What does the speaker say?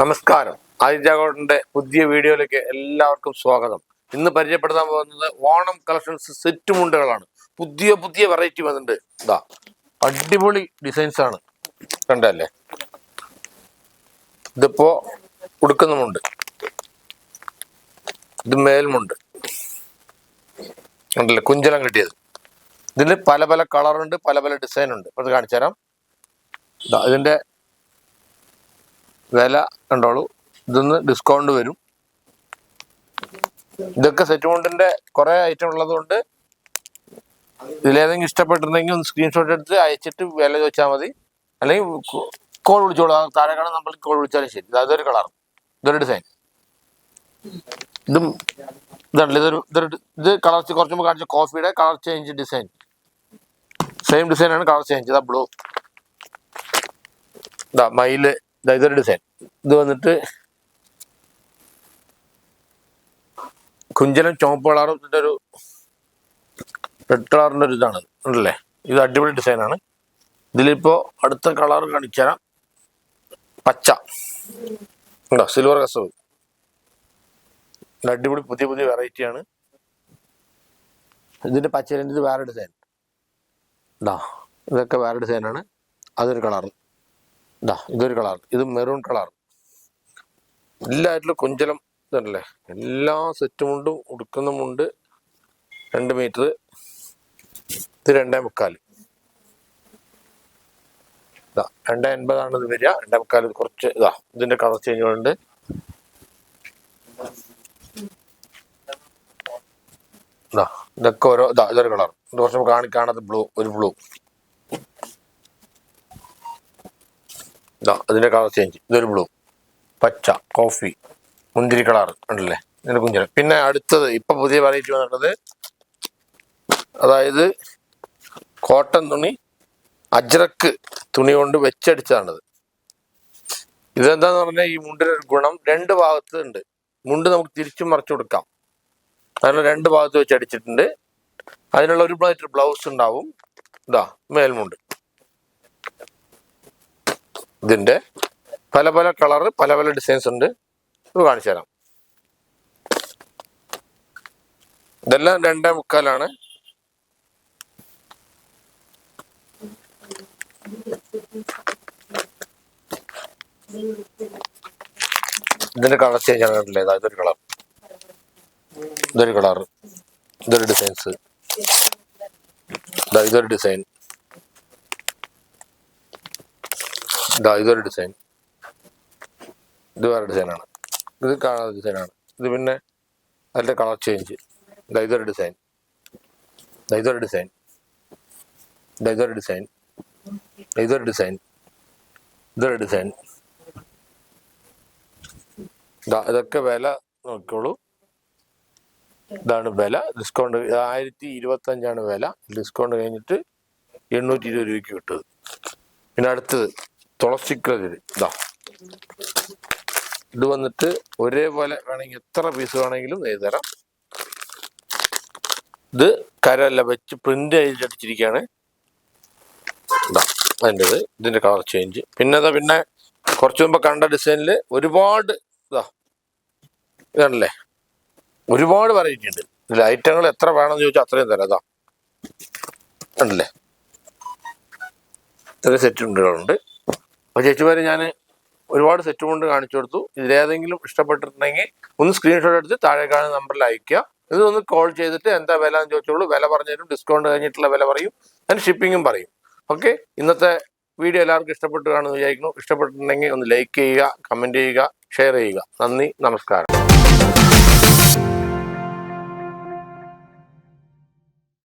നമസ്കാരം. ആദിത്യാഗോട്ടിന്റെ പുതിയ വീഡിയോയിലേക്ക് എല്ലാവർക്കും സ്വാഗതം. ഇന്ന് പരിചയപ്പെടുത്താൻ പോകുന്നത് ഓണം കളക്ഷൻസ് സെറ്റ് മുണ്ടുകളാണ്. പുതിയ പുതിയ വെറൈറ്റി വന്നിട്ടുണ്ട്. ഇതാ അടിപൊളി ഡിസൈൻസ് ആണ്. കണ്ടല്ലേ? ഇതിപ്പോ ഉടുക്കുന്നുമുണ്ട് ഇത് മേൽമുണ്ട് കണ്ടല്ലേ? കുഞ്ചലം കിട്ടിയത്. ഇതിൽ പല പല കളറുണ്ട് പല പല ഡിസൈൻ ഉണ്ട്. ഇത് കാണിച്ചു തരാം ഇതിന്റെ വില കണ്ടോളൂ. ഇതൊന്ന് ഡിസ്കൗണ്ട് വരും. ഇതൊക്കെ സെറ്റ് മൗണ്ടിന്റെ കുറെ ഐറ്റം ഉള്ളതുകൊണ്ട് ഇതിലേതെങ്കിലും ഇഷ്ടപ്പെട്ടിരുന്നെങ്കിൽ ഒന്ന് സ്ക്രീൻഷോട്ട് എടുത്ത് അയച്ചിട്ട് വില ചോദിച്ചാൽ മതി. അല്ലെങ്കിൽ കോൾ വിളിച്ചോളൂ. താഴെ കാണാൻ നമ്മൾ കോൾ വിളിച്ചാലും ശരി. അതൊരു കളർ ഇതൊരു ഡിസൈൻ ഇതും ഇതാണല്ലോ ഇതൊരു ഇതൊരു ഇത് കളർ കുറച്ച് മുമ്പ് കാണിച്ച കോഫിയുടെ കളർ ചേഞ്ച് ഡിസൈൻ സെയിം ഡിസൈനാണ് കളർ ചേഞ്ച് ഇതാ ബ്ലൂ ഇതാ മയിൽ. ഇതൊരു ഡിസൈൻ. ഇത് വന്നിട്ട് കുഞ്ചലം ചുവപ്പ് കളറും ഇതിന്റെ ഒരു റെഡ് കളറിന്റെ ഒരു ഇതാണ്. ഉണ്ടല്ലേ? ഇത് അടിപൊളി ഡിസൈനാണ് ഇതിലിപ്പോൾ അടുത്ത കളർ കാണിച്ചാൽ പച്ച. ഉണ്ടോ? സിൽവർ കസവ് അടിപൊളി പുതിയ പുതിയ വെറൈറ്റിയാണ് ഇതിന്റെ പച്ചേന്റെ ഇത് വേറെ ഡിസൈൻ. ഉണ്ടോ ഇതൊക്കെ വേറെ ഡിസൈനാണ് അതൊരു കളർ ഇതാ ഇതൊരു കളർ ഇത് മെറൂൺ കളർ എല്ലാറ്റിലും കുഞ്ചലം ഇതല്ലേ എല്ലാ സെറ്റ് മുണ്ടും ഉടുക്കുന്ന മുണ്ട് രണ്ട് മീറ്റർ ഇത് രണ്ടേ മുക്കാൽ ഇതാ രണ്ടേ എൺപതാണ് ഇത് വരിക. രണ്ടേ മുക്കാൽ ഇത് കുറച്ച് ഇതാ ഇതിന്റെ കളർ ചേഞ്ചുകളുണ്ട് ഇതാ ഇതൊക്കെ ഓരോ ഇതാ ഇതൊരു കളർ കുറച്ച് കാണി കാണാത്ത ബ്ലൂ ഒരു ബ്ലൂ ഇതാ അതിന്റെ കളർ ചേഞ്ച് ഇതൊരു ബ്ലൂ പച്ച കോഫി മുന്തിരി കളർ ഉണ്ടല്ലേ ഇതിന്റെ കുഞ്ഞിന് പിന്നെ അടുത്തത് ഇപ്പം പുതിയ വെറൈറ്റി വന്നിട്ടത് അതായത് കോട്ടൺ തുണി അജ്രക്ക് തുണി കൊണ്ട് വെച്ചടിച്ചതാണിത് ഇതെന്താന്ന് പറഞ്ഞാൽ ഈ മുണ്ടിന് ഒരു ഗുണം രണ്ട് ഭാഗത്ത് ഉണ്ട്. മുണ്ട് നമുക്ക് തിരിച്ചും മറിച്ചു കൊടുക്കാം അതിന് രണ്ട് ഭാഗത്ത് വെച്ച് അടിച്ചിട്ടുണ്ട് അതിനുള്ള ഒരു മീറ്റർ ബ്ലൗസ് ഉണ്ടാവും. ഇതാ മേൽമുണ്ട്. ഇതിന്റെ പല പല കളറ് പല പല ഡിസൈൻസ് ഉണ്ട്. ഇത് കാണിച്ചു തരാം. ഇതെല്ലാം രണ്ടേ മുക്കാലാണ്. ഇതിന്റെ കളർ ചേഞ്ച് ആണ് കണ്ടില്ലേ ഇതാ ഇതൊരു കളർ. ഇതൊരു കളർ ഇതൊരു ഡിസൈൻസ്. ഇതാ ഇതൊരു ഡിസൈൻ. ഇതാ ഇതൊരു ഡിസൈൻ ഇത് വേറെ ഡിസൈനാണ് ഇത് കാണാത്ത ഡിസൈനാണ് ഇത് പിന്നെ അതിന്റെ കളർ ചേഞ്ച് ഇതാ ഇതൊരു ഡിസൈൻ ഇതാ ഇതൊരു ഡിസൈൻ ഇതാ ഇതൊരു ഡിസൈൻ ഇതൊരു ഡിസൈൻ ഇതൊരു ഡിസൈൻ ഇതാ ഇതൊക്കെ വില നോക്കിക്കോളൂ. ഇതാണ് വില. ഡിസ്കൗണ്ട് ആയിരത്തി ഇരുപത്തഞ്ചാണ് വില. ഡിസ്കൗണ്ട് കഴിഞ്ഞിട്ട് എണ്ണൂറ്റി ഇരുപത് രൂപയ്ക്ക് കിട്ടുന്നത് പിന്നെ അടുത്തത്. തുളസിക്കതിര് ഇതാ ഇത് വന്നിട്ട് ഒരേപോലെ വേണമെങ്കിൽ എത്ര പീസ് വേണമെങ്കിലും നെയ്ത് തരാം. ഇത് കരല്ല വെച്ച് പ്രിന്റ് അടിച്ചിരിക്കുകയാണ് ഇതാ അതിന്റെ ഇത് ഇതിന്റെ കളർ ചേഞ്ച് പിന്നെ അതാ പിന്നെ കുറച്ച് മുമ്പ് കണ്ട ഡിസൈനിൽ ഒരുപാട് ഇതാ ഇതാണല്ലേ? ഒരുപാട് വെറൈറ്റി ഉണ്ട്. ഇതിൽ ഐറ്റങ്ങൾ എത്ര വേണമെന്ന് ചോദിച്ചാൽ അത്രയും തരാം. ഇതാ ഉണ്ടല്ലേ ഇത്ര സെറ്റ് അപ്പോൾ ചേച്ചിമാരെ ഞാൻ ഒരുപാട് സെറ്റ് കൊണ്ട് കാണിച്ചു കൊടുത്തു. ഇതിലേതെങ്കിലും ഇഷ്ടപ്പെട്ടിട്ടുണ്ടെങ്കിൽ ഒന്ന് സ്ക്രീൻഷോട്ട് എടുത്ത് താഴെ കാണുന്ന നമ്പറിൽ അയക്കുക ഇതൊന്ന് കോൾ ചെയ്തിട്ട് എന്താ വില എന്ന് ചോദിച്ചോളൂ. വില പറഞ്ഞാലും ഡിസ്കൗണ്ട് കഴിഞ്ഞിട്ടുള്ള വില പറയും അതിന് ഷിപ്പിങ്ങും പറയും. ഓക്കെ ഇന്നത്തെ വീഡിയോ എല്ലാവർക്കും ഇഷ്ടപ്പെട്ടു കാണുമെന്ന് വിചാരിക്കുന്നു. ഇഷ്ടപ്പെട്ടിട്ടുണ്ടെങ്കിൽ ഒന്ന് ലൈക്ക് ചെയ്യുക കമന്റ് ചെയ്യുക ഷെയർ ചെയ്യുക. നന്ദി നമസ്കാരം.